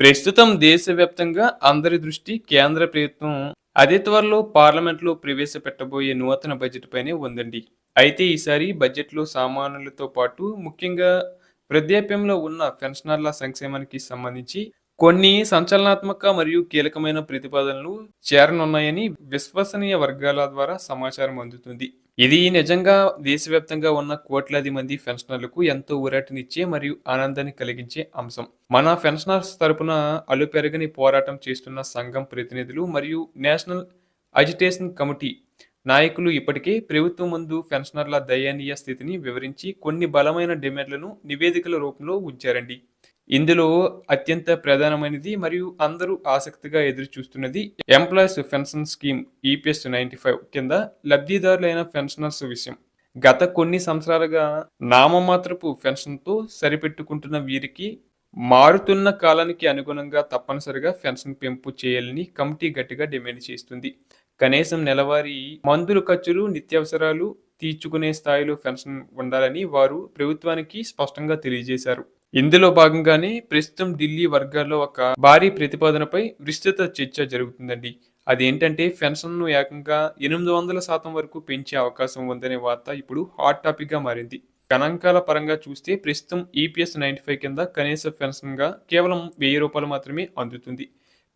ప్రస్తుతం దేశవ్యాప్తంగా అందరి దృష్టి కేంద్ర ప్రభుత్వం అదే త్వరలో పార్లమెంట్లో ప్రవేశపెట్టబోయే నూతన బడ్జెట్ పైనే ఉందండి. అయితే ఈసారి బడ్జెట్లో సామాన్యులతో పాటు ముఖ్యంగా వృద్ధాప్యంలో ఉన్న పెన్షనర్ల సంక్షేమానికి సంబంధించి కొన్ని సంచలనాత్మక మరియు కీలకమైన ప్రతిపాదనలు చేరనున్నాయని విశ్వసనీయ వర్గాల ద్వారా సమాచారం అందుతుంది. ఇది నిజంగా దేశవ్యాప్తంగా ఉన్న కోట్లాది మంది పెన్షనర్లకు ఎంతో ఊరటనిచ్చే మరియు ఆనందాన్ని కలిగించే అంశం. మన పెన్షనర్స్ తరపున అలుపెరగని పోరాటం చేస్తున్న సంఘం ప్రతినిధులు మరియు నేషనల్ అజిటేషన్ కమిటీ నాయకులు ఇప్పటికే ప్రభుత్వం ముందు పెన్షనర్ల దయనీయ స్థితిని వివరించి కొన్ని బలమైన డిమాండ్లను నివేదికల రూపంలో ఉంచారండి. ఇందులో అత్యంత ప్రధానమైనది మరియు అందరూ ఆసక్తిగా ఎదురు చూస్తున్నది employees pension scheme EPS ninety five కింద లబ్ధిదారులైన పెన్షనర్స్ విషయం. గత కొన్ని సంవత్సరాలుగా నామమాత్రపు పెన్షన్తో సరిపెట్టుకుంటున్న వీరికి మారుతున్న కాలానికి అనుగుణంగా తప్పనిసరిగా పెన్షన్ పెంపు చేయాలని కమిటీ గట్టిగా డిమాండ్ చేస్తుంది. కనీసం నెలవారీ మందుల ఖర్చులు నిత్యావసరాలు తీర్చుకునే స్థాయిలో పెన్షన్ ఉండాలని వారు ప్రభుత్వానికి స్పష్టంగా తెలియజేశారు. ఇందులో భాగంగానే ప్రస్తుతం ఢిల్లీ వర్గాల్లో ఒక భారీ ప్రతిపాదనపై విస్తృత చర్చ జరుగుతుందండి. అదేంటంటే పెన్షన్ను ఏకంగా ఎనిమిది వందల శాతం వరకు పెంచే అవకాశం ఉందనే వార్త ఇప్పుడు హాట్ టాపిక్గా మారింది. గణాంకాల పరంగా చూస్తే ప్రస్తుతం ఈపీఎస్ నైంటీ ఫైవ్ కింద కనీస పెన్షన్గా కేవలం వెయ్యి రూపాయలు మాత్రమే అందుతుంది.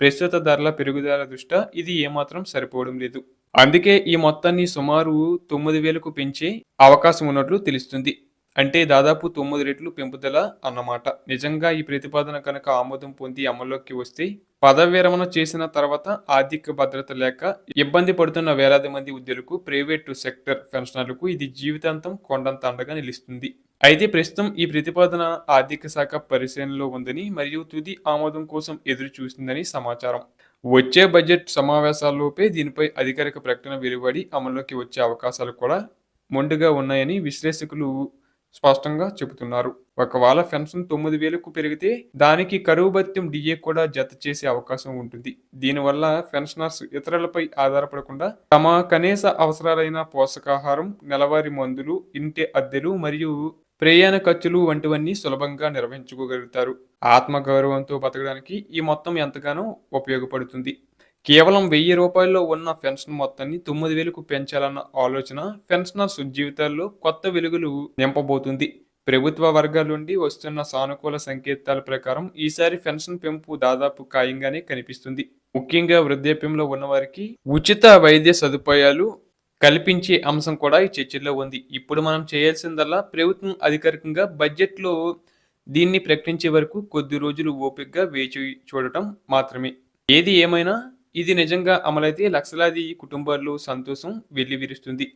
ప్రస్తుత ధరల పెరుగుదల దృష్ట్యా ఇది ఏమాత్రం సరిపోవడం లేదు. అందుకే ఈ మొత్తాన్ని సుమారు తొమ్మిది వేలకు పెంచే అవకాశం ఉన్నట్లు తెలుస్తుంది. అంటే దాదాపు తొమ్మిది రెట్లు పెంపుదల అన్నమాట. నిజంగా ఈ ప్రతిపాదన కనుక ఆమోదం పొంది అమల్లోకి వస్తే పదవి విరమణ చేసిన తర్వాత ఆర్థిక భద్రత లేక ఇబ్బంది పడుతున్న వేలాది మంది ఉద్యోగులకు ప్రైవేటు సెక్టర్ పెన్షనర్లకు ఇది జీవితాంతం కొండంత అండగా నిలుస్తుంది. అయితే ప్రస్తుతం ఈ ప్రతిపాదన ఆర్థిక శాఖ పరిశీలనలో ఉందని మరియు తుది ఆమోదం కోసం ఎదురు చూసిందని సమాచారం. వచ్చే బడ్జెట్ సమావేశాల్లోపే దీనిపై అధికారిక ప్రకటన వెలువడి అమల్లోకి వచ్చే అవకాశాలు కూడా మొండుగా ఉన్నాయని విశ్లేషకులు స్పష్టంగా చెబుతున్నారు. ఒకవేళ పెన్షన్ తొమ్మిది వేలకు పెరిగితే దానికి కరువు భత్యం డిఏ కూడా జత చేసే అవకాశం ఉంటుంది. దీనివల్ల పెన్షనర్స్ ఇతరులపై ఆధారపడకుండా తమ కనీస అవసరాలైన పోషకాహారం నెలవారీ మందులు ఇంటి అద్దెలు మరియు ప్రయాణ ఖర్చులు వంటివన్నీ సులభంగా నిర్వహించుకోగలుగుతారు. ఆత్మగౌరవంతో బతకడానికి ఈ మొత్తం ఎంతగానో ఉపయోగపడుతుంది. కేవలం వెయ్యి రూపాయల్లో ఉన్న పెన్షన్ మొత్తాన్ని తొమ్మిది వేలకు పెంచాలన్న ఆలోచన పెన్షనర్స్ జీవితాల్లో కొత్త వెలుగులు నింపబోతుంది. ప్రభుత్వ వర్గాల నుండి వస్తున్న సానుకూల సంకేతాల ప్రకారం ఈసారి పెన్షన్ పెంపు దాదాపు ఖాయంగానే కనిపిస్తుంది. ముఖ్యంగా వృద్ధాప్యంలో ఉన్నవారికి ఉచిత వైద్య సదుపాయాలు కల్పించే అంశం కూడా ఈ చర్చల్లో ఉంది. ఇప్పుడు మనం చేయాల్సిందల్లా ప్రభుత్వం అధికారికంగా బడ్జెట్లో దీన్ని ప్రకటించే వరకు కొద్ది రోజులు ఓపికగా వేచి చూడటం మాత్రమే. ఏది ఏమైనా ఇది నిజంగా అమలైతే లక్షలాది కుటుంబాల్లో సంతోషం వెల్లివిరుస్తుంది.